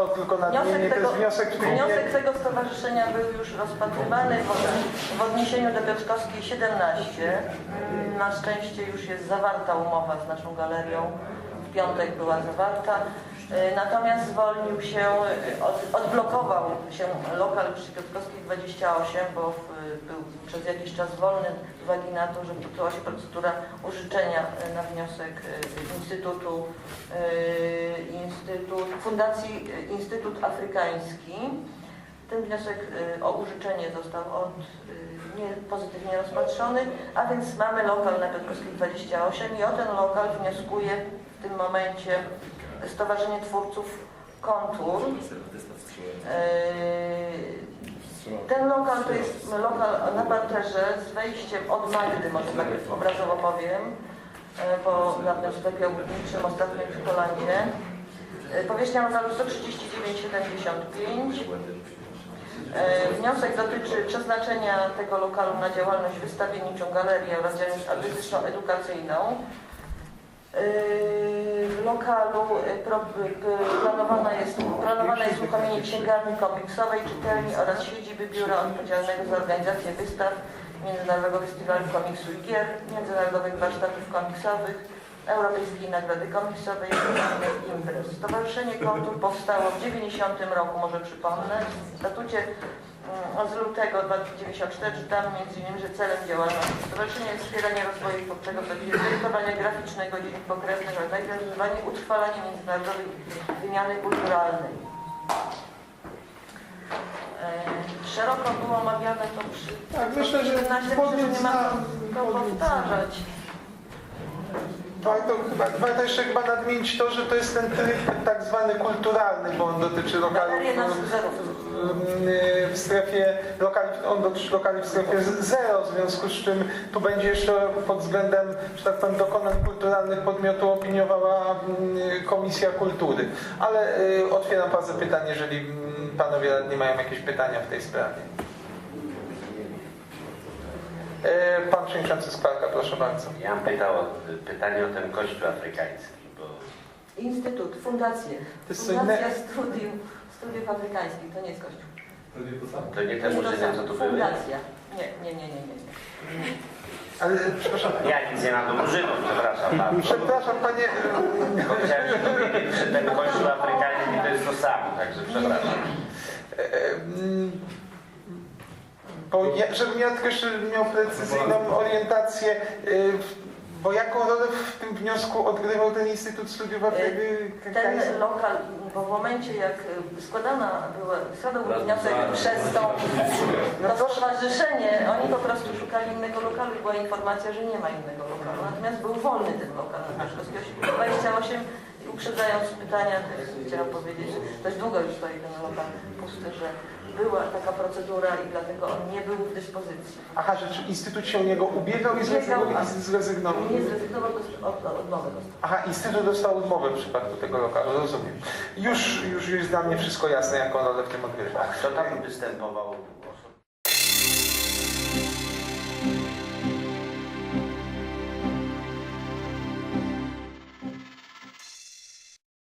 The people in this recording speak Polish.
To tylko nadmienię, Wniosek tego, wniosek, wniosek tego stowarzyszenia był już rozpatrywany w, odniesieniu do Piotrkowskiej 17. Mm, Na szczęście już jest zawarta umowa z naszą galerią. Piątek była zawarta. Y, Natomiast zwolnił się, y, od, odblokował się lokal przy Piotrkowskiej 28, bo w, był przez jakiś czas wolny z uwagi na to, że toczyła się procedura użyczenia y, na wniosek Instytutu, Instytut, Fundacji Instytut Afrykański. Ten wniosek o użyczenie został od, nie, pozytywnie rozpatrzony, a więc mamy lokal na Piotrkowskiej 28 i o ten lokal wnioskuje w tym momencie Stowarzyszenie Twórców Kontur. Yy, Ten lokal to jest lokal na parterze z wejściem od Magdy, może tak obrazowo powiem, yy, po dawnym sklepie ogólniczym, ostatnim w Kolandzie. Yy, Powierzchnia lokalu 139,75. Yy, Wniosek dotyczy przeznaczenia tego lokalu na działalność wystawienniczą, galerię oraz działalność artystyczno-edukacyjną. Yy, W lokalu yy, pro- yy, planowana jest, planowane jest uruchomienie księgarni komiksowej, czytelni oraz siedziby biura odpowiedzialnego za organizację wystaw Międzynarodowego Festiwalu Komiksu i Gier, Międzynarodowych Warsztatów Komiksowych, Europejskiej Nagrody Komiksowej i imprez. Stowarzyszenie Kontur powstało w 90 roku, może przypomnę, w statucie mm, z lutego 1994 czytamy m.in., że celem działalności stowarzyszenia jest wspieranie rozwoju twórczego procesu projektowania graficznego dziedzin pokrewnych oraz nawiązywanie utrwalanie międzynarodowej wymiany kulturalnej. E, Szeroko było omawiane to przy Tak, myślę, że 17, myślę, że nie ma co powtarzać. Warto, warto jeszcze chyba nadmienić to, że to jest ten tryb tak zwany kulturalny, bo on dotyczy zerów. w strefie lokali, on dotyczy lokali w strefie zero, w związku z czym tu będzie jeszcze pod względem, że tak powiem, dokonań kulturalnych podmiotu opiniowała mm, Komisja Kultury. Ale y, otwieram fazę pytań, jeżeli mm, panowie radni mają jakieś pytania w tej sprawie. E, Pan Przewodniczący Skwarka, proszę bardzo. Ja mam pytał, pytanie o ten kościół afrykański, bo Instytut, fundacje. To jest co Fundacja studiów, studiów afrykańskich, to nie jest kościół. to nie te murzyny, co tu były. Fundacja. Nie, nie, nie, nie, nie. Ale przepraszam, Ja nic nie mam do murzynów, przepraszam bardzo. przepraszam panie, e, chciałem się dowiedzieć, czy ten kościół afrykański to jest to samo, także przepraszam. Bo ja, żebym ja tylko jeszcze miał precyzyjną orientację, w- bo jaką rolę w tym wniosku odgrywał ten Instytut Studiów Ten Afrykańskich? lokal, bo w momencie jak y, składana była, składał był wniosek przez tą, to stowarzyszenie, oni po prostu szukali innego lokalu i była informacja, że nie ma innego lokalu. Natomiast był wolny ten lokal na Piotrkowskiej 28 i uprzedzając pytania, też chciałam powiedzieć, że dość długo już stoi ten lokal pusty, że była taka procedura i dlatego on nie był w dyspozycji. Aha, że czy Instytut się o niego ubiegał i zrezygnował? i zrezygnował. Nie zrezygnował od, od odmowy dostał. Aha, Instytut dostał odmowę w przypadku tego lokalu, rozumiem. Już, już jest dla mnie wszystko jasne, jaką rolę w tym odgrywa. A kto tam występował